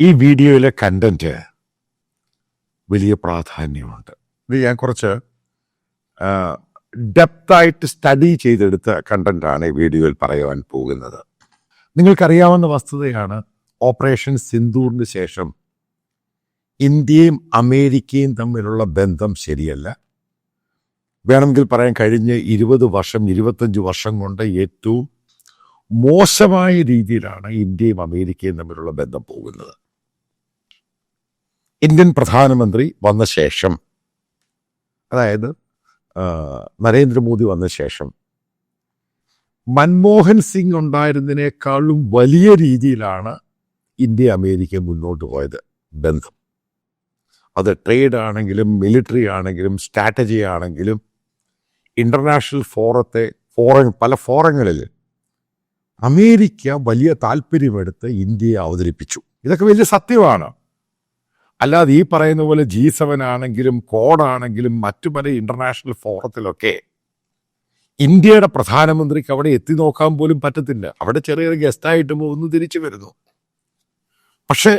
ഈ വീഡിയോയിലെ കണ്ടന്റ് വലിയ പ്രാധാന്യമുണ്ട്. ഇത് ഞാൻ കുറച്ച് ഡെപ്തായിട്ട് സ്റ്റഡി ചെയ്തെടുത്ത കണ്ടന്റാണ് ഈ വീഡിയോയിൽ പറയുവാൻ പോകുന്നത്. നിങ്ങൾക്കറിയാവുന്ന വസ്തുതയാണ് ഓപ്പറേഷൻ സിന്ദൂറിന് ശേഷം ഇന്ത്യയും അമേരിക്കയും തമ്മിലുള്ള ബന്ധം ശരിയല്ല. വേണമെങ്കിൽ പറയാൻ കഴിഞ്ഞ ഇരുപത് വർഷം ഇരുപത്തഞ്ച് വർഷം കൊണ്ട് ഏറ്റവും മോശമായ രീതിയിലാണ് ഇന്ത്യയും അമേരിക്കയും തമ്മിലുള്ള ബന്ധം പോകുന്നത്. ഇന്ത്യൻ പ്രധാനമന്ത്രി വന്ന ശേഷം അതായത് നരേന്ദ്രമോദി വന്ന ശേഷം മൻമോഹൻ സിംഗ് ഉണ്ടായിരുന്നതിനേക്കാളും വലിയ രീതിയിലാണ് ഇന്ത്യ അമേരിക്ക മുന്നോട്ട് പോയത് ബന്ധം. അത് ട്രേഡ് ആണെങ്കിലും മിലിറ്ററി ആണെങ്കിലും സ്ട്രാറ്റജി ആണെങ്കിലും ഇന്റർനാഷണൽ ഫോറത്തെ ഫോറൻ പല ഫോറങ്ങളിൽ അമേരിക്ക വലിയ താല്പര്യമെടുത്ത് ഇന്ത്യയെ അവതരിപ്പിച്ചു. ഇതൊക്കെ വലിയ സത്യമാണ്. അല്ലാതെ ഈ പറയുന്ന പോലെ ജി സെവൻ ആണെങ്കിലും കോഡാണെങ്കിലും മറ്റു പല ഇന്റർനാഷണൽ ഫോറത്തിലൊക്കെ ഇന്ത്യയുടെ പ്രധാനമന്ത്രിക്ക് അവിടെ എത്തി നോക്കാൻ പോലും പറ്റത്തില്ല. അവിടെ ചെറിയൊരു ഗസ്റ്റായിട്ട് പോകുന്നു തിരിച്ചു വരുന്നു. പക്ഷെ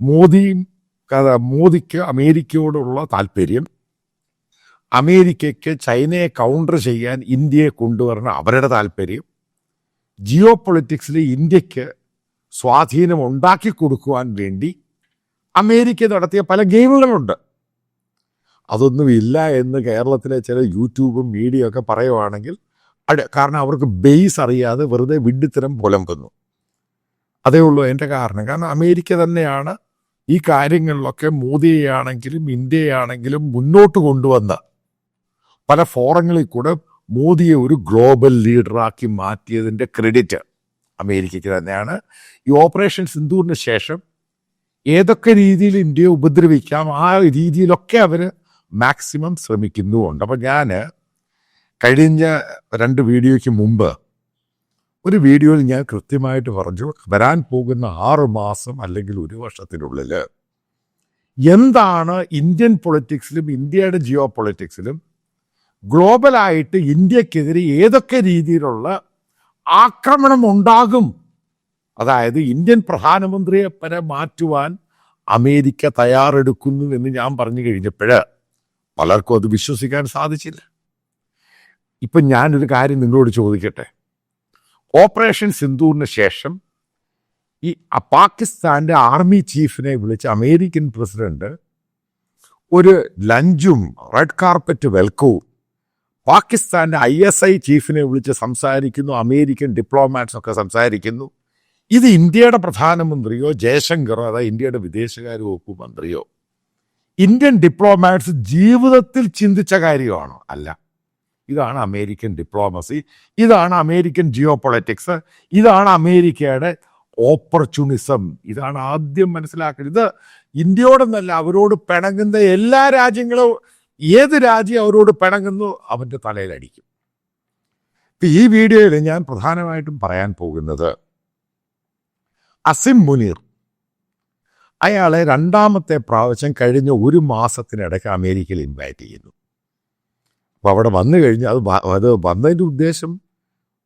മോദിയും മോദിക്ക് അമേരിക്കയോടുള്ള താല്പര്യം അമേരിക്കയ്ക്ക് ചൈനയെ കൗണ്ടർ ചെയ്യാൻ ഇന്ത്യയെ കൊണ്ടുവരണം അവരുടെ താല്പര്യം ജിയോ പൊളിറ്റിക്സിൽ ഇന്ത്യയ്ക്ക് സ്വാധീനം ഉണ്ടാക്കി കൊടുക്കുവാൻ വേണ്ടി അമേരിക്ക നടത്തിയ പല ഗെയിമുകളുണ്ട്. അതൊന്നും ഇല്ല എന്ന് കേരളത്തിലെ ചില യൂട്യൂബും മീഡിയ ഒക്കെ പറയുവാണെങ്കിൽ അട കാരണം അവർക്ക് ബേസ് അറിയാതെ വെറുതെ വിഡ്ഢിത്തരം പുലമ്പുന്നു. അതേ ഉള്ളൂ എന്റെ കാരണം. കാരണം അമേരിക്ക തന്നെയാണ് ഈ കാര്യങ്ങളിലൊക്കെ മോദിയെയാണെങ്കിലും ഇന്ത്യയാണെങ്കിലും മുന്നോട്ട് കൊണ്ടുവന്ന പല ഫോറങ്ങളിൽ കൂടെ മോദിയെ ഒരു ഗ്ലോബൽ ലീഡറാക്കി മാറ്റിയതിന്റെ ക്രെഡിറ്റ് അമേരിക്കയ്ക്ക് തന്നെയാണ്. ഈ ഓപ്പറേഷൻ സിന്ദൂറിന് ശേഷം ഏതൊക്കെ രീതിയിൽ ഇന്ത്യയെ ഉപദ്രവിക്കാം ആ രീതിയിലൊക്കെ അവർ മാക്സിമം ശ്രമിക്കുന്നുമുണ്ട്. അപ്പം ഞാൻ കഴിഞ്ഞ രണ്ട് വീഡിയോയ്ക്ക് മുമ്പ് ഒരു വീഡിയോയിൽ ഞാൻ കൃത്യമായിട്ട് പറഞ്ഞു വരാൻ പോകുന്ന ആറ് മാസം അല്ലെങ്കിൽ ഒരു വർഷത്തിനുള്ളിൽ എന്താണ് ഇന്ത്യൻ പൊളിറ്റിക്സിലും ഇന്ത്യയുടെ ജിയോ പൊളിറ്റിക്സിലും ഗ്ലോബലായിട്ട് ഇന്ത്യക്കെതിരെ ഏതൊക്കെ രീതിയിലുള്ള ആക്രമണം ഉണ്ടാകും അതായത് ഇന്ത്യൻ പ്രധാനമന്ത്രിയെ വരെ മാറ്റുവാൻ അമേരിക്ക തയ്യാറെടുക്കുന്നു എന്ന് ഞാൻ പറഞ്ഞു കഴിഞ്ഞപ്പോഴ് പലർക്കും അത് വിശ്വസിക്കാൻ സാധിച്ചില്ല. ഇപ്പൊ ഞാനൊരു കാര്യം നിങ്ങളോട് ചോദിക്കട്ടെ? ഓപ്പറേഷൻ സിന്ദൂറിന് ശേഷം ഈ പാകിസ്ഥാന്റെ ആർമി ചീഫിനെ വിളിച്ച് അമേരിക്കൻ പ്രസിഡന്റ് ഒരു ലഞ്ചും റെഡ് കാർപ്പറ്റ് വെൽക്കവും പാകിസ്ഥാന്റെ ഐ എസ് ഐ ചീഫിനെ വിളിച്ച് സംസാരിക്കുന്നു അമേരിക്കൻ ഡിപ്ലോമാറ്റ്സ് ഒക്കെ സംസാരിക്കുന്നു. ഇത് ഇന്ത്യയുടെ പ്രധാനമന്ത്രിയോ ജയശങ്കറോ അതായത് ഇന്ത്യയുടെ വിദേശകാര്യ വകുപ്പ് മന്ത്രിയോ ഇന്ത്യൻ ഡിപ്ലോമാറ്റ്സ് ജീവിതത്തിൽ ചിന്തിച്ച കാര്യമാണോ? അല്ല. ഇതാണ് അമേരിക്കൻ ഡിപ്ലോമസി ഇതാണ് അമേരിക്കൻ ജിയോ പൊളിറ്റിക്സ് ഇതാണ് അമേരിക്കയുടെ ഓപ്പർച്യൂണിസം ഇതാണ് ആദ്യം മനസ്സിലാക്കുന്നത് ഇത് ഇന്ത്യയോടൊന്നല്ല അവരോട് പിണങ്ങുന്ന എല്ലാ രാജ്യങ്ങളും ഏത് രാജ്യം അവരോട് പിണങ്ങുന്നു അവന്റെ തലയിലടിക്കും ഈ വീഡിയോയിൽ ഞാൻ പ്രധാനമായിട്ടും പറയാൻ പോകുന്നത് അസിം മുനീർ. അയാളെ രണ്ടാമത്തെ പ്രാവശ്യം കഴിഞ്ഞ ഒരു മാസത്തിനിടയ്ക്ക് അമേരിക്കയിൽ ഇൻവൈറ്റ് ചെയ്യുന്നു. അപ്പോൾ അവിടെ വന്നു കഴിഞ്ഞാൽ അത് അത് വന്നതിന്റെ ഉദ്ദേശം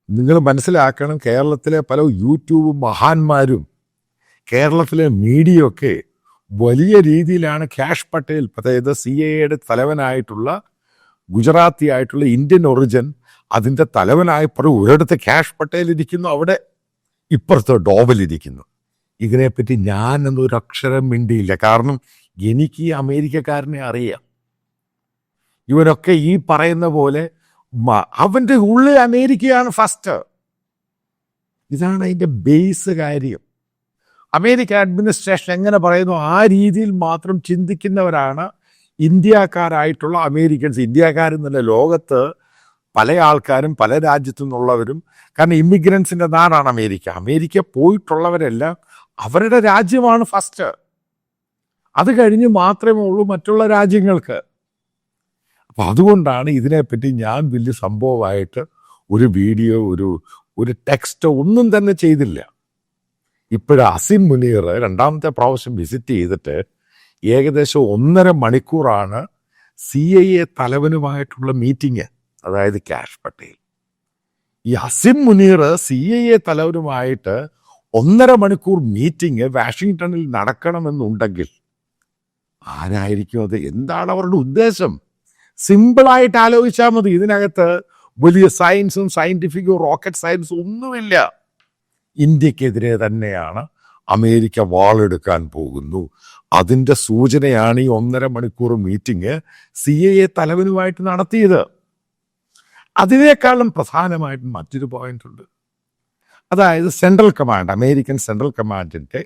നിങ്ങൾ മനസ്സിലാക്കണം കേരളത്തിലെ പല യൂട്യൂബ് മഹാന്മാരും കേരളത്തിലെ മീഡിയ ഒക്കെ വലിയ രീതിയിലാണ് ക്യാഷ് പട്ടേൽ അതായത് സി എയുടെ തലവനായിട്ടുള്ള ഗുജറാത്തി ആയിട്ടുള്ള ഇന്ത്യൻ ഒറിജിൻ അതിന്റെ തലവനായി പറയും ഒരിടത്ത് ക്യാഷ് പട്ടേൽ ഇരിക്കുന്നു അവിടെ. ഇപ്പുറത്ത് ഡോവൽ ഇരിക്കുന്നു ഇതിനെപ്പറ്റി ഞാൻ എന്നൊരു അക്ഷരം മിണ്ടിയില്ല. കാരണം എനിക്ക് ഈ അമേരിക്കക്കാരനെ അറിയാം. ഇവനൊക്കെ ഈ പറയുന്ന പോലെ അവന്റെ ഉള്ളിൽ അമേരിക്കയാണ് ഫസ്റ്റ്. ഇതാണ് അതിന്റെ ബേസ് കാര്യം. അമേരിക്കൻ അഡ്മിനിസ്ട്രേഷൻ എങ്ങനെ പറയുന്നു? ആ രീതിയിൽ മാത്രം ചിന്തിക്കുന്നവരാണ് ഇന്ത്യക്കാരായിട്ടുള്ള അമേരിക്കൻസ്. ഇന്ത്യക്കാരെന്നുള്ള ലോകത്ത് പല ആൾക്കാരും പല രാജ്യത്തു നിന്നുള്ളവരും കാരണം ഇമിഗ്രൻസിന്റെ നാടാണ് അമേരിക്ക. അമേരിക്ക പോയിട്ടുള്ളവരെല്ലാം അവരുടെ രാജ്യമാണ് ഫസ്റ്റ് അത് കഴിഞ്ഞ് മാത്രമേ ഉള്ളൂ മറ്റുള്ള രാജ്യങ്ങൾക്ക്. അപ്പം അതുകൊണ്ടാണ് ഇതിനെപ്പറ്റി ഞാൻ വലിയ സംഭവമായിട്ട് ഒരു വീഡിയോ ഒരു ഒരു ടെക്സ്റ്റോ ഒന്നും തന്നെ ചെയ്തില്ല. ഇപ്പോഴ അസിം മുനീർ രണ്ടാമത്തെ പ്രാവശ്യം വിസിറ്റ് ചെയ്തിട്ട് ഏകദേശം ഒന്നര മണിക്കൂറാണ് സി ഐ എ തലവനുമായിട്ടുള്ള മീറ്റിംഗ് അതായത് കാഷ് പട്ടേൽ. ഈ Asim Munir C I A തലവനുമായിട്ട് ഒന്നര മണിക്കൂർ മീറ്റിംഗ് വാഷിങ്ടണിൽ നടക്കണമെന്നുണ്ടെങ്കിൽ ആരായിരിക്കും അത്? എന്താണ് അവരുടെ ഉദ്ദേശം? സിമ്പിളായിട്ട് ആലോചിച്ചാൽ മതി. ഇതിനകത്ത് വലിയ സയൻസും സയന്റിഫിക്കും റോക്കറ്റ് സയൻസും ഒന്നുമില്ല. ഇന്ത്യക്കെതിരെ തന്നെയാണ് അമേരിക്ക വാളെടുക്കാൻ പോകുന്നു. അതിന്റെ സൂചനയാണ് ഈ ഒന്നര മണിക്കൂർ മീറ്റിംഗ് സി എ തലവനുമായിട്ട് നടത്തിയത്. അതിനേക്കാളും പ്രധാനമായിട്ടും മറ്റൊരു പോയിന്റ് ഉണ്ട്. അതായത് സെൻട്രൽ കമാൻഡ് അമേരിക്കൻ സെൻട്രൽ കമാൻഡിന്റെ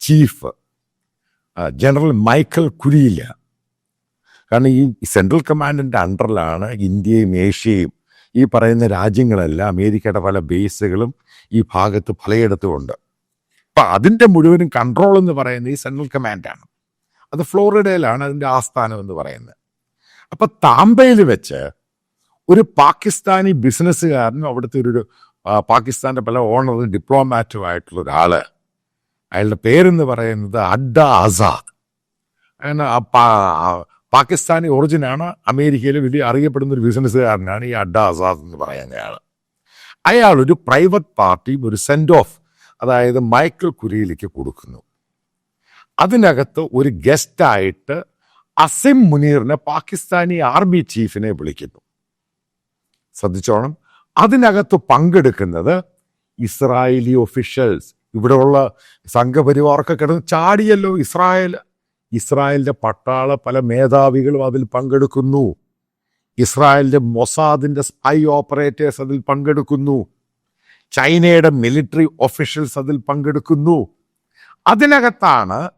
ചീഫ് ജനറൽ മൈക്കൽ കുരിയില്ല കാരണം ഈ സെൻട്രൽ കമാൻഡിന്റെ അണ്ടറിലാണ് ഇന്ത്യയും ഏഷ്യയും ഈ പറയുന്ന രാജ്യങ്ങളെല്ലാം അമേരിക്കയുടെ പല ബേസുകളും ഈ ഭാഗത്ത് പലയിടത്തും ഉണ്ട് അപ്പം അതിന്റെ മുഴുവനും കൺട്രോൾ എന്ന് പറയുന്നത് ഈ സെൻട്രൽ കമാൻഡാണ് അത് ഫ്ലോറിഡയിലാണ് അതിന്റെ ആസ്ഥാനം എന്ന് പറയുന്നത്. അപ്പം താമ്പയിൽ വെച്ച് ഒരു പാകിസ്ഥാനി ബിസിനസ്സുകാരനും അവിടുത്തെ ഒരു പാകിസ്ഥാന്റെ പല ഓണറും ഡിപ്ലോമാറ്റും ആയിട്ടുള്ള ഒരാൾ. അയാളുടെ പേരെന്ന് പറയുന്നത് അഡ്ഡ ആസാദ്. അങ്ങനെ പാകിസ്ഥാനി ഒറിജിനാണ് അമേരിക്കയിൽ വലിയ അറിയപ്പെടുന്ന ഒരു ബിസിനസ്സുകാരനാണ് ഈ അഡ്ഡ ആസാദ് എന്ന് പറയുന്ന അയാൾ അയാൾ ഒരു പ്രൈവറ്റ് പാർട്ടി ഒരു സെൻഡ് ഓഫ് അതായത് മൈക്കിൾ കുരിയിലേക്ക് കൊടുക്കുന്നു. അതിനകത്ത് ഒരു ഗസ്റ്റായിട്ട് അസിം മുനീറിനെ പാകിസ്ഥാനി ആർമി ചീഫിനെ വിളിക്കുന്നു. ശ്രദ്ധിച്ചോണം അതിനകത്ത് പങ്കെടുക്കുന്നത് ഇസ്രായേലി ഒഫീഷ്യൽസ് ഇവിടെയുള്ള സംഘപരിവാർക്ക് കിടന്ന് ചാടിയല്ലോ ഇസ്രായേൽ. ഇസ്രായേലിന്റെ പട്ടാള പല മേധാവികളും അതിൽ പങ്കെടുക്കുന്നു. ഇസ്രായേലിന്റെ മൊസാദിന്റെ സ്പൈ ഓപ്പറേറ്റേഴ്സ് അതിൽ പങ്കെടുക്കുന്നു. ചൈനയുടെ മിലിറ്ററി ഒഫീഷ്യൽസ് അതിൽ പങ്കെടുക്കുന്നു. അതിനകത്താണ്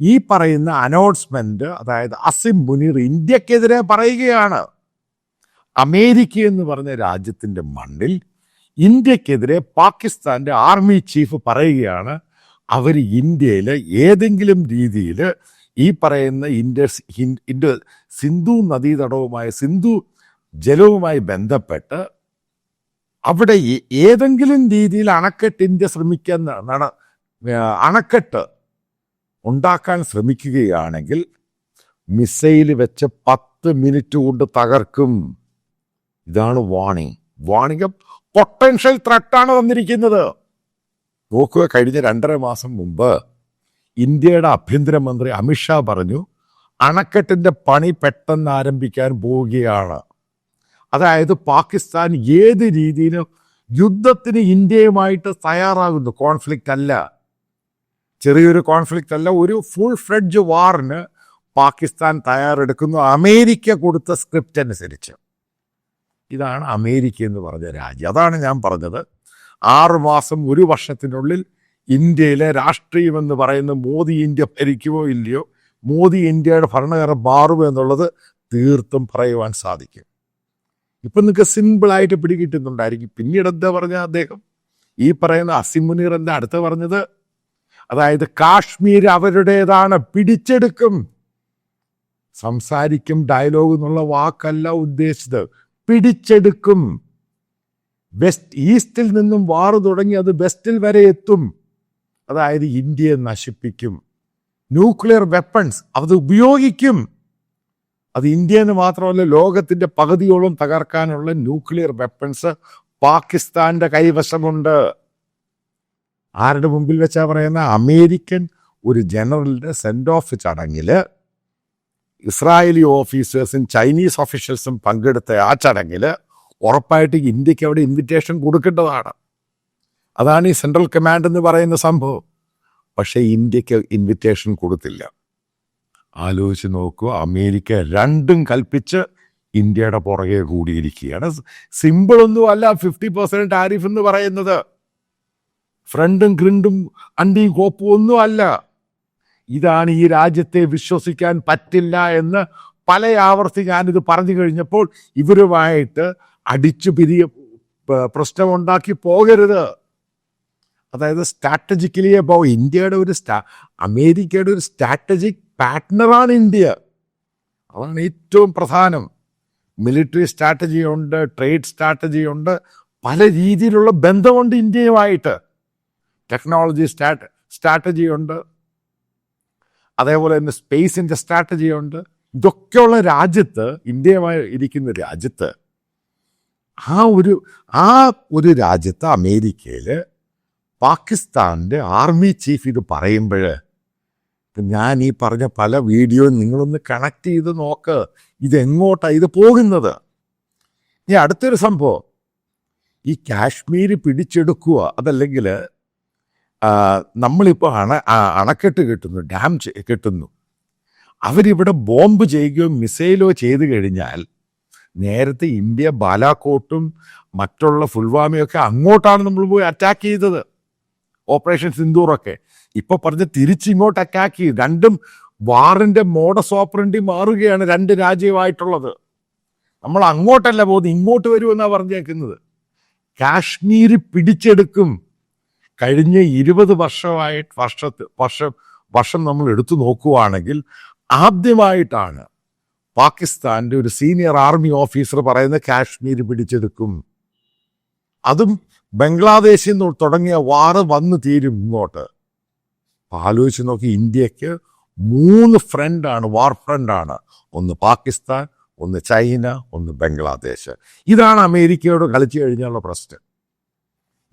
ഈ പറയുന്ന അനൗൺസ്മെന്റ് അതായത് അസിം മുനീർ ഇന്ത്യക്കെതിരെ പറയുകയാണ്. അമേരിക്ക എന്ന് പറഞ്ഞ രാജ്യത്തിന്റെ മണ്ണിൽ ഇന്ത്യക്കെതിരെ പാകിസ്ഥാന്റെ ആർമി ചീഫ് പറയുകയാണ് അവർ ഇന്ത്യയിൽ ഏതെങ്കിലും രീതിയിൽ ഈ പറയുന്ന ഇന്ത്യ ഇന്ത്യ സിന്ധു നദീതടവുമായ സിന്ധു ജലവുമായി ബന്ധപ്പെട്ട് അവിടെ ഏതെങ്കിലും രീതിയിൽ അണക്കെട്ട് ഇന്ത്യ ശ്രമിക്കാൻ നട അണക്കെട്ട് ഉണ്ടാക്കാൻ ശ്രമിക്കുകയാണെങ്കിൽ മിസൈൽ വെച്ച് പത്ത് മിനിറ്റ് കൊണ്ട് തകർക്കും. ഇതാണ് വാണിംഗ് വാണിംഗ് പൊട്ടൻഷ്യൽ ത്രട്ടാണ് തന്നിരിക്കുന്നത്. നോക്കുക കഴിഞ്ഞ രണ്ടര മാസം മുമ്പ് ഇന്ത്യയുടെ ആഭ്യന്തരമന്ത്രി അമിത്ഷാ പറഞ്ഞു അണക്കെട്ടിന്റെ പണി പെട്ടെന്ന് ആരംഭിക്കാൻ പോവുകയാണ്. അതായത് പാകിസ്ഥാൻ ഏത് രീതിയിലും യുദ്ധത്തിന് ഇന്ത്യയുമായിട്ട് തയ്യാറാകുന്നു. കോൺഫ്ലിക്റ്റ് അല്ല. ചെറിയൊരു കോൺഫ്ലിക്റ്റ് അല്ല ഒരു ഫുൾ ഫ്ലെഡ്ജ് വാറിന് പാകിസ്ഥാൻ തയ്യാറെടുക്കുന്നു. അമേരിക്ക കൊടുത്ത സ്ക്രിപ്റ്റ് അനുസരിച്ച്. ഇതാണ് അമേരിക്ക എന്ന് പറഞ്ഞ രാജ്യം. അതാണ് ഞാൻ പറഞ്ഞത്. ആറ് മാസം ഒരു വർഷത്തിനുള്ളിൽ ഇന്ത്യയിലെ രാഷ്ട്രീയം എന്ന് പറയുന്ന മോദി ഇന്ത്യ ഭരിക്കുമോ ഇല്ലയോ മോദി ഇന്ത്യയുടെ ഭരണകാരം മാറുമോ എന്നുള്ളത് തീർത്തും പറയുവാൻ സാധിക്കും. ഇപ്പം നിങ്ങൾക്ക് സിമ്പിളായിട്ട് പിടികിട്ടുന്നുണ്ടായിരിക്കും. പിന്നീട് എന്താ പറഞ്ഞ അദ്ദേഹം? ഈ പറയുന്ന അസിം മുനീർ എന്താ അടുത്ത് പറഞ്ഞത്? അതായത് കാശ്മീർ അവരുടേതാണ് പിടിച്ചെടുക്കും. സംസാരിക്കും ഡയലോഗ് എന്നുള്ള വാക്കല്ല ഉദ്ദേശിച്ചത്. പിടിച്ചെടുക്കും. വെസ്റ്റ് ഈസ്റ്റിൽ നിന്നും വാറു തുടങ്ങി അത് വെസ്റ്റിൽ വരെ എത്തും. അതായത് ഇന്ത്യയെ നശിപ്പിക്കും. ന്യൂക്ലിയർ വെപ്പൺസ് അത് ഉപയോഗിക്കും. അത് ഇന്ത്യന്ന് മാത്രമല്ല ലോകത്തിന്റെ പകുതിയോളം തകർക്കാനുള്ള ന്യൂക്ലിയർ വെപ്പൺസ് പാകിസ്ഥാന്റെ കൈവശമുണ്ട്. ആരുടെ മുമ്പിൽ വെച്ചാ പറയുന്ന? അമേരിക്കൻ ഒരു ജനറലിന്റെ സെൻഡ് ഓഫ് ചടങ്ങിൽ ഇസ്രായേലി ഓഫീസേഴ്സും ചൈനീസ് ഓഫീഷ്യൽസും പങ്കെടുത്ത ആ ചടങ്ങിൽ ഉറപ്പായിട്ട് ഇന്ത്യയ്ക്ക് അവിടെ ഇൻവിറ്റേഷൻ കൊടുക്കേണ്ടതാണ്. അതാണ് ഈ സെൻട്രൽ കമാൻഡ് എന്ന് പറയുന്ന സംഭവം. പക്ഷേ ഇന്ത്യയ്ക്ക് ഇൻവിറ്റേഷൻ കൊടുത്തില്ല. ആലോചിച്ച് നോക്കുക അമേരിക്ക രണ്ടും കൽപ്പിച്ച് ഇന്ത്യയുടെ പുറകെ കൂടിയിരിക്കുകയാണ്. സിമ്പിൾ ഒന്നും അല്ല ഫിഫ്റ്റി പെർസെന്റ് ടാരിഫ് എന്ന് പറയുന്നത്. ഫ്രണ്ടും ഗ്രിണ്ടും അണ്ടിയും കോപ്പും ഒന്നും അല്ല. ഇതാണ് ഈ രാജ്യത്തെ വിശ്വസിക്കാൻ പറ്റില്ല എന്ന് പല ആവർത്തി ഞാനിത് പറഞ്ഞു കഴിഞ്ഞപ്പോൾ ഇവരുമായിട്ട് അടിച്ചു പിരിയ പ്രശ്നമുണ്ടാക്കി പോകരുത്. അതായത് സ്ട്രാറ്റജിക്കലി അപ്പോൾ ഇന്ത്യയുടെ ഒരു സ്റ്റാ അമേരിക്കയുടെ ഒരു സ്ട്രാറ്റജിക് പാർട്ട്ണറാണ് ഇന്ത്യ. അതാണ് ഏറ്റവും പ്രധാനം. മിലിറ്ററി സ്ട്രാറ്റജി ഉണ്ട് ട്രേഡ് സ്ട്രാറ്റജി ഉണ്ട് പല രീതിയിലുള്ള ബന്ധമുണ്ട് ഇന്ത്യയുമായിട്ട്. ടെക്നോളജി സ്റ്റാ സ്ട്രാറ്റജി ഉണ്ട്. അതേപോലെ തന്നെ സ്പേസിന്റെ സ്ട്രാറ്റജി ഉണ്ട്. ഇതൊക്കെയുള്ള രാജ്യത്ത് ഇന്ത്യയുമായി ഇരിക്കുന്ന രാജ്യത്ത് ആ ഒരു ആ ഒരു രാജ്യത്ത് അമേരിക്കയിൽ പാകിസ്ഥാന്റെ ആർമി ചീഫ് ഇത് പറയുമ്പോൾ ഞാൻ ഈ പറഞ്ഞ പല വീഡിയോയും നിങ്ങളൊന്ന് കണക്ട് ചെയ്ത് നോക്ക്. ഇതെങ്ങോട്ടാണ് ഇത് പോകുന്നത്? ഇനി അടുത്തൊരു സംഭവം. ഈ കാശ്മീർ പിടിച്ചെടുക്കുക അതല്ലെങ്കിൽ നമ്മളിപ്പോൾ അണ അണക്കെട്ട് കെട്ടുന്നു ഡാം കെട്ടുന്നു. അവരിവിടെ ബോംബ് ചെയ്യുകയോ മിസൈലോ ചെയ്തു കഴിഞ്ഞാൽ നേരത്തെ ഇന്ത്യ ബാലാക്കോട്ടും മറ്റുള്ള ഫുൽവാമയൊക്കെ അങ്ങോട്ടാണ് നമ്മൾ പോയി അറ്റാക്ക് ചെയ്തത്. ഓപ്പറേഷൻ സിന്ദൂറൊക്കെ ഇപ്പൊ പറഞ്ഞ് തിരിച്ചിങ്ങോട്ട് അറ്റാക്ക് ചെയ്തു രണ്ടും വാറിന്റെ മോഡസ് ഓപ്പറണ്ടി മാറുകയാണ് രണ്ട് രാജ്യമായിട്ടുള്ളത്. നമ്മൾ അങ്ങോട്ടല്ല പോകുന്നത് ഇങ്ങോട്ട് വരുമെന്നാണ് പറഞ്ഞേക്കുന്നത്. കാശ്മീർ പിടിച്ചെടുക്കും. കഴിഞ്ഞ ഇരുപത് വർഷമായിട്ട് വർഷത്തിൽ വർഷം വർഷം നമ്മൾ എടുത്തു നോക്കുവാണെങ്കിൽ ആദ്യമായിട്ടാണ് പാകിസ്ഥാന്റെ ഒരു സീനിയർ ആർമി ഓഫീസർ പറയുന്ന കാശ്മീർ പിടിച്ചെടുക്കും. അതും ബംഗ്ലാദേശിൽ നിന്ന് തുടങ്ങിയ വാറ് വന്നു തീരും ഇങ്ങോട്ട്. ആലോചിച്ച് നോക്കി ഇന്ത്യയ്ക്ക് മൂന്ന് ഫ്രണ്ടാണ് വാർ ഫ്രണ്ടാണ്. ഒന്ന് പാകിസ്ഥാൻ ഒന്ന് ചൈന ഒന്ന് ബംഗ്ലാദേശ്. ഇതാണ് അമേരിക്കയോട് കളിച്ചു കഴിഞ്ഞുള്ള പ്രശ്നം.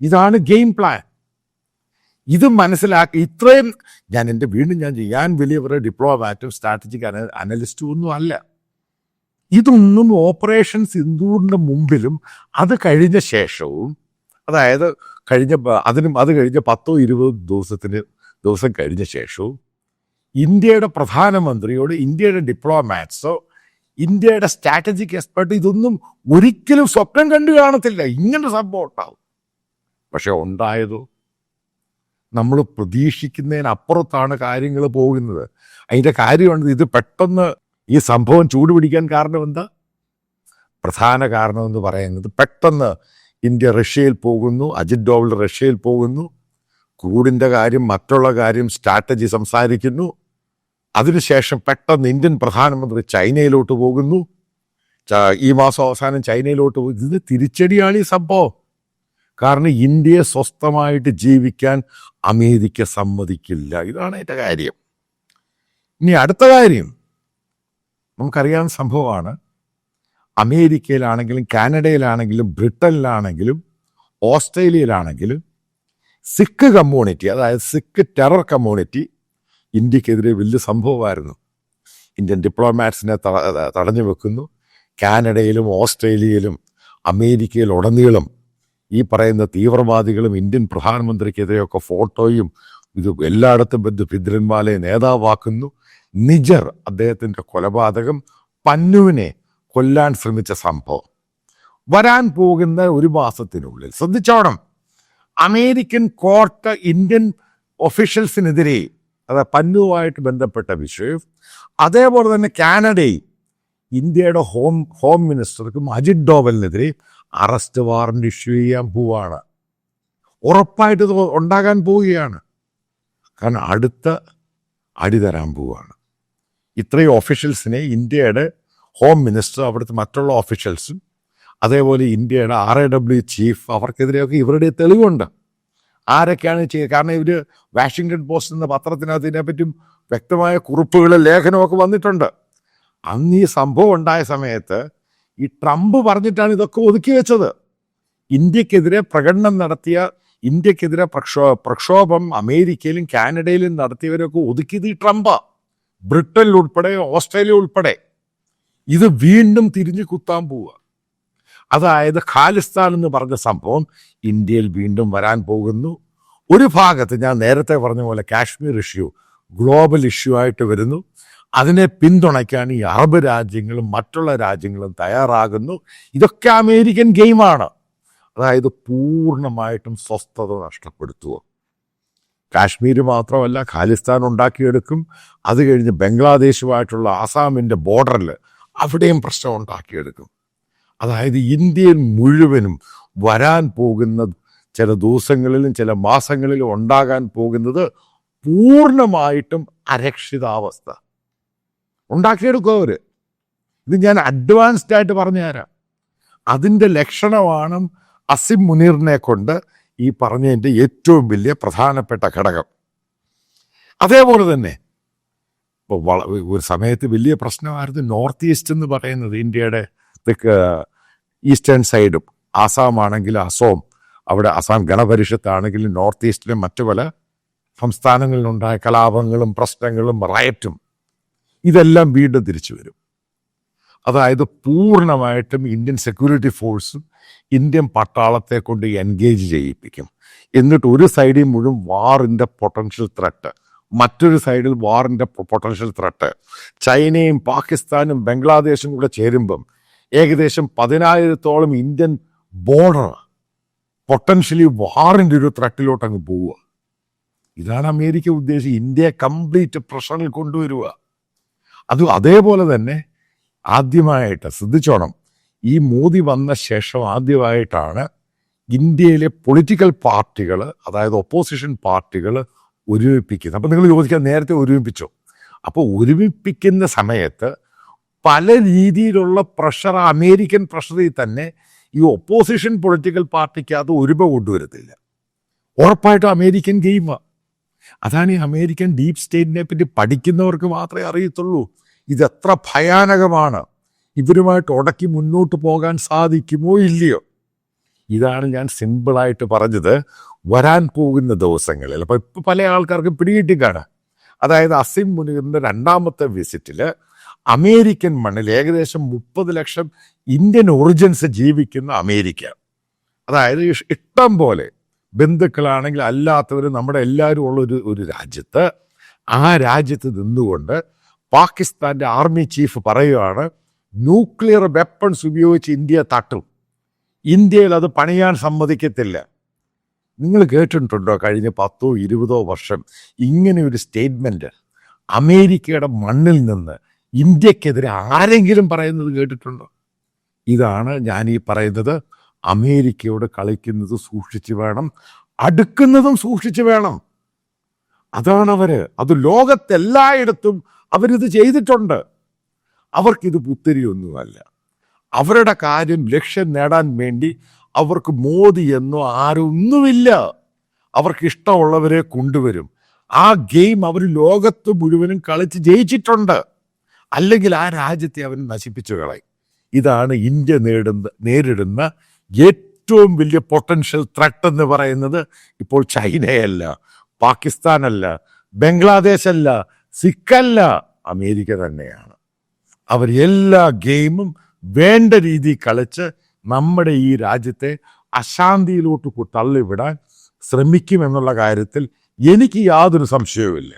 ഇതാണ് ഗെയിം പ്ലാൻ. ഇത് മനസ്സിലാക്കി ഇത്രയും ഞാൻ എന്റെ വീണ്ടും ഞാൻ ചെയ്യാൻ വലിയ ഒരു ഡിപ്ലോമാറ്റും സ്ട്രാറ്റജിക് അന അനലിസ്റ്റും ഒന്നും അല്ല. ഇതൊന്നും ഓപ്പറേഷൻ സിന്ധൂറിന്റെ മുമ്പിലും അത് കഴിഞ്ഞ ശേഷവും അതായത് കഴിഞ്ഞ അതിനും അത് കഴിഞ്ഞ പത്തോ ഇരുപതോ ദിവസത്തിന് ദിവസം കഴിഞ്ഞ ശേഷവും ഇന്ത്യയുടെ പ്രധാനമന്ത്രിയോട് ഇന്ത്യയുടെ ഡിപ്ലോമാറ്റ്സോ ഇന്ത്യയുടെ സ്ട്രാറ്റജിക് എക്സ്പെർട്ട് ഇതൊന്നും ഒരിക്കലും സ്വപ്നം കണ്ടു കാണത്തില്ല. ഇങ്ങനെ സംഭവം ഉണ്ടാവും. പക്ഷെ ഉണ്ടായതോ നമ്മൾ പ്രതീക്ഷിക്കുന്നതിനപ്പുറത്താണ് കാര്യങ്ങൾ പോകുന്നത്. അതിന്റെ കാര്യമാണ് ഇത് പെട്ടെന്ന് ഈ സംഭവം ചൂടുപിടിക്കാൻ കാരണം എന്താ? പ്രധാന കാരണം എന്ന് പറയുന്നത് പെട്ടെന്ന് ഇന്ത്യ റഷ്യയിൽ പോകുന്നു അജിത് ഡോവൽ റഷ്യയിൽ പോകുന്നു ക്രൂഡിന്റെ കാര്യം മറ്റുള്ള കാര്യം സ്ട്രാറ്റജി സംസാരിക്കുന്നു. അതിനുശേഷം പെട്ടെന്ന് ഇന്ത്യൻ പ്രധാനമന്ത്രി ചൈനയിലോട്ട് പോകുന്നു. ഈ മാസം അവസാനം ചൈനയിലോട്ട് പോകും ഇതിന് തിരിച്ചടിയാണ് ഈ സംഭവം. കാരണം ഇന്ത്യയെ സ്വസ്ഥമായിട്ട് ജീവിക്കാൻ അമേരിക്ക സമ്മതിക്കില്ല. ഇതാണ് എന്റെ കാര്യം. ഇനി അടുത്ത കാര്യം. നമുക്കറിയാവുന്ന സംഭവമാണ്. അമേരിക്കയിലാണെങ്കിലും കാനഡയിലാണെങ്കിലും ബ്രിട്ടനിലാണെങ്കിലും ഓസ്ട്രേലിയയിലാണെങ്കിലും സിഖ് കമ്മ്യൂണിറ്റി അതായത് സിഖ് ടെറർ കമ്മ്യൂണിറ്റി ഇന്ത്യക്കെതിരെ വലിയ സംഭവമായിരുന്നു. ഇന്ത്യൻ ഡിപ്ലോമാറ്റ്സിനെ തടഞ്ഞു വെക്കുന്നു. കാനഡയിലും ഓസ്ട്രേലിയയിലും അമേരിക്കയിലുടനീളം ഈ പറയുന്ന തീവ്രവാദികളും ഇന്ത്യൻ പ്രധാനമന്ത്രിക്കെതിരെയൊക്കെ ഫോട്ടോയും ഇത് എല്ലായിടത്തും ബന്ധു ഭിദ്രന്മാലെ നേതാവാക്കുന്നു. നിജർ അദ്ദേഹത്തിന്റെ കൊലപാതകം പന്നുവിനെ കൊല്ലാൻ ശ്രമിച്ച സംഭവം. വരാൻ പോകുന്ന ഒരു മാസത്തിനുള്ളിൽ ശ്രദ്ധിച്ചോണം. അമേരിക്കൻ കോർട്ട് ഇന്ത്യൻ ഒഫീഷ്യൽസിനെതിരെ അതായത് പന്നുവായിട്ട് ബന്ധപ്പെട്ട വിഷയം അതേപോലെ തന്നെ കാനഡയിൽ ഇന്ത്യയുടെ ഹോം ഹോം മിനിസ്റ്റർക്കും അജിത് ഡോവലിനെതിരെ അറസ്റ്റ് വാറന്റ് ഇഷ്യൂ ചെയ്യാൻ പോവാണ്. ഉറപ്പായിട്ട് ഉണ്ടാകാൻ പോവുകയാണ്. കാരണം അടുത്ത അടി തരാൻ പോവുകയാണ് ഇത്രയും ഓഫീഷ്യൽസിനെ ഇന്ത്യയുടെ ഹോം മിനിസ്റ്റർ അവിടുത്തെ മറ്റുള്ള ഓഫീഷ്യൽസും അതേപോലെ ഇന്ത്യയുടെ ആർ എ ഡബ്ല്യു ചീഫ് അവർക്കെതിരെയൊക്കെ ഇവരുടെ തെളിവുണ്ട്. ആരൊക്കെയാണ് ചെയ്യുക കാരണം ഇവർ വാഷിങ്ടൺ പോസ്റ്റ് എന്ന പത്രത്തിനകത്ത് ഇതിനെപ്പറ്റും വ്യക്തമായ കുറിപ്പുകൾ ലേഖനമൊക്കെ വന്നിട്ടുണ്ട്. അന്ന് ഈ സംഭവം ഉണ്ടായ സമയത്ത് ഈ ട്രംപ് പറഞ്ഞിട്ടാണ് ഇതൊക്കെ ഒതുക്കി വെച്ചത്. ഇന്ത്യക്കെതിരെ പ്രകടനം നടത്തിയ ഇന്ത്യക്കെതിരെ പ്രക്ഷോ പ്രക്ഷോഭം അമേരിക്കയിലും കാനഡയിലും നടത്തിയവരൊക്കെ ഒതുക്കിയത് ഈ ട്രംപ്. ബ്രിട്ടനിൽ ഉൾപ്പെടെ ഓസ്ട്രേലിയ ഉൾപ്പെടെ. ഇത് വീണ്ടും തിരിഞ്ഞു കുത്താൻ പോവുക. അതായത് ഖാലിസ്ഥാൻ എന്ന് പറഞ്ഞ സംഭവം ഇന്ത്യയിൽ വീണ്ടും വരാൻ പോകുന്നു. ഒരു ഭാഗത്ത് ഞാൻ നേരത്തെ പറഞ്ഞ പോലെ കാശ്മീർ ഇഷ്യൂ ഗ്ലോബൽ ഇഷ്യൂ ആയിട്ട് വരുന്നു. അതിനെ പിന്തുണയ്ക്കാൻ ഈ അറബ് രാജ്യങ്ങളും മറ്റുള്ള രാജ്യങ്ങളും തയ്യാറാകുന്നു. ഇതൊക്കെ അമേരിക്കൻ ഗെയിമാണ് അതായത് പൂർണമായിട്ടും സ്വസ്ഥത നഷ്ടപ്പെടുത്തുക. കാശ്മീർ മാത്രമല്ല ഖാലിസ്ഥാൻ ഉണ്ടാക്കിയെടുക്കും. അത് കഴിഞ്ഞ് ബംഗ്ലാദേശുമായിട്ടുള്ള ആസാമിന്റെ ബോർഡറിൽ അവിടെയും പ്രശ്നം ഉണ്ടാക്കിയെടുക്കും. അതായത് ഇന്ത്യയിൽ മുഴുവനും വരാൻ പോകുന്ന ചില ദിവസങ്ങളിലും ചില മാസങ്ങളിലും ഉണ്ടാകാൻ പോകുന്നത് പൂർണമായിട്ടും അരക്ഷിതാവസ്ഥ. ഉണ്ടാക്കിയെടുക്കും അവർ ഇത് ഞാൻ അഡ്വാൻസ്ഡ് ആയിട്ട് പറഞ്ഞു തരാം. അതിന്റെ ലക്ഷണമാണ് അസിം മുനീറിനെ കൊണ്ട് ഈ പറഞ്ഞതിന്റെ ഏറ്റവും വലിയ പ്രധാനപ്പെട്ട ഘടകം. അതേപോലെ തന്നെ ഇപ്പോൾ ഒരു സമയത്ത് വലിയ പ്രശ്നമായിരുന്നു നോർത്ത് ഈസ്റ്റ് എന്ന് പറയുന്നത് ഇന്ത്യയുടെ തെക്ക് ഈസ്റ്റേൺ സൈഡും. ആസാം ആണെങ്കിൽ അസോം അവിടെ അസാം ഗണപരിഷത്താണെങ്കിലും നോർത്ത് ഈസ്റ്റിലും മറ്റു പല സംസ്ഥാനങ്ങളിലുണ്ടായ കലാപങ്ങളും പ്രശ്നങ്ങളും റയറ്റും. ഇതെല്ലാം വീണ്ടും തിരിച്ചു വരും. അതായത് പൂർണമായിട്ടും ഇന്ത്യൻ സെക്യൂരിറ്റി ഫോഴ്സും ഇന്ത്യൻ പട്ടാളത്തെ കൊണ്ട് എൻഗേജ് ചെയ്യിപ്പിക്കും. എന്നിട്ട് ഒരു സൈഡിൽ മുഴുവൻ വാറിന്റെ പൊട്ടൻഷ്യൽ ത്രട്ട് മറ്റൊരു സൈഡിൽ വാറിന്റെ പൊട്ടൻഷ്യൽ ത്രട്ട് ചൈനയും പാകിസ്ഥാനും ബംഗ്ലാദേശും കൂടെ ചേരുമ്പം ഏകദേശം പതിനായിരത്തോളം ഇന്ത്യൻ ബോർഡർ പൊട്ടൻഷ്യലി വാറിന്റെ ഒരു ത്രട്ടിലോട്ട് അങ്ങ് പോവുക. ഇതാണ് അമേരിക്ക ഉദ്ദേശിച്ച് ഇന്ത്യയെ കംപ്ലീറ്റ് പ്രഷറിൽ കൊണ്ടുവരിക. അത് അതേപോലെ തന്നെ ആദ്യമായിട്ട് ശ്രദ്ധിച്ചോണം. ഈ മോദി വന്ന ശേഷം ആദ്യമായിട്ടാണ് ഇന്ത്യയിലെ പൊളിറ്റിക്കൽ പാർട്ടികൾ അതായത് ഒപ്പോസിഷൻ പാർട്ടികൾ ഒരുമിപ്പിക്കുന്നത്. അപ്പം നിങ്ങൾ ചോദിക്കാൻ നേരത്തെ ഒരുമിപ്പിച്ചോ. അപ്പോൾ ഒരുമിപ്പിക്കുന്ന സമയത്ത് പല രീതിയിലുള്ള പ്രഷർ അമേരിക്കൻ പ്രഷറിൽ തന്നെ ഈ ഒപ്പോസിഷൻ പൊളിറ്റിക്കൽ പാർട്ടിക്ക് അത് ഒരുമ കൊണ്ടുവരത്തില്ല. ഉറപ്പായിട്ടും അമേരിക്കൻ ഗെയിമാണ് അതാണ് ഈ അമേരിക്കൻ ഡീപ് സ്റ്റേറ്റിനെ പറ്റി പഠിക്കുന്നവർക്ക് മാത്രമേ അറിയത്തുള്ളൂ. ഇതെത്ര ഭയാനകമാണ്. ഇവരുമായിട്ട് ഉടക്കി മുന്നോട്ട് പോകാൻ സാധിക്കുമോ ഇല്ലയോ? ഇതാണ് ഞാൻ സിമ്പിളായിട്ട് പറഞ്ഞത്. വരാൻ പോകുന്ന ദിവസങ്ങളിൽ. അപ്പോൾ ഇപ്പം പല ആൾക്കാർക്കും പിടികിട്ടിക്കാണ് അതായത് അസിം മുനീറിന്റെ രണ്ടാമത്തെ വിസിറ്റിൽ അമേരിക്കൻ മണ്ണിൽ ഏകദേശം മുപ്പത് ലക്ഷം ഇന്ത്യൻ ഒറിജിൻസ് ജീവിക്കുന്ന അമേരിക്ക. അതായത് ഇഷ്ടം പോലെ ബന്ധുക്കളാണെങ്കിൽ അല്ലാത്തവർ നമ്മുടെ എല്ലാവരും ഉള്ള ഒരു ഒരു രാജ്യത്ത് ആ രാജ്യത്ത് നിന്നുകൊണ്ട് പാകിസ്ഥാന്റെ ആർമി ചീഫ് പറയുകയാണ് ന്യൂക്ലിയർ വെപ്പൺസ് ഉപയോഗിച്ച് ഇന്ത്യ തട്ടും. ഇന്ത്യയിൽ അത് പണിയാൻ സമ്മതിക്കത്തില്ല. നിങ്ങൾ കേട്ടിട്ടുണ്ടോ കഴിഞ്ഞ പത്തോ ഇരുപതോ വർഷം ഇങ്ങനെ ഒരു സ്റ്റേറ്റ്മെന്റ് അമേരിക്കയുടെ മണ്ണിൽ നിന്ന് ഇന്ത്യക്കെതിരെ ആരെങ്കിലും പറയുന്നത് കേട്ടിട്ടുണ്ടോ? ഇതാണ് ഞാൻ ഈ പറയുന്നത്. അമേരിക്കയോട് കളിക്കുന്നത് സൂക്ഷിച്ചു വേണം അടുക്കുന്നതും സൂക്ഷിച്ചു വേണം. അതാണ് അവർ അത് ലോകത്തെല്ലായിടത്തും അവരിത് ചെയ്തിട്ടുണ്ട്. അവർക്കിത് പുത്തിരിയൊന്നുമല്ല അവരുടെ കാര്യം ലക്ഷ്യം നേടാൻ വേണ്ടി അവർക്ക് മോദി എന്നോ ആരൊന്നുമില്ല അവർക്ക് ഇഷ്ടമുള്ളവരെ കൊണ്ടുവരും. ആ ഗെയിം അവർ ലോകത്ത് മുഴുവനും കളിച്ച് ജയിച്ചിട്ടുണ്ട്. അല്ലെങ്കിൽ ആ രാജ്യത്തെ അവർ നശിപ്പിച്ചു കളയും. ഇതാണ് ഇന്ത്യ നേടുന്ന നേരിടുന്ന ഏറ്റവും വലിയ പൊട്ടൻഷ്യൽ ത്രട്ട് എന്ന് പറയുന്നത് ഇപ്പോൾ ചൈനയല്ല പാകിസ്ഥാനല്ല ബംഗ്ലാദേശ് അല്ല സിക്കല്ല അമേരിക്ക തന്നെയാണ്. അവർ എല്ലാ ഗെയിമും വേണ്ട രീതി കളിച്ച് നമ്മുടെ ഈ രാജ്യത്തെ അശാന്തിയിലോട്ട് തള്ളിവിടാൻ ശ്രമിക്കുമെന്നുള്ള കാര്യത്തിൽ എനിക്ക് യാതൊരു സംശയവുമില്ല.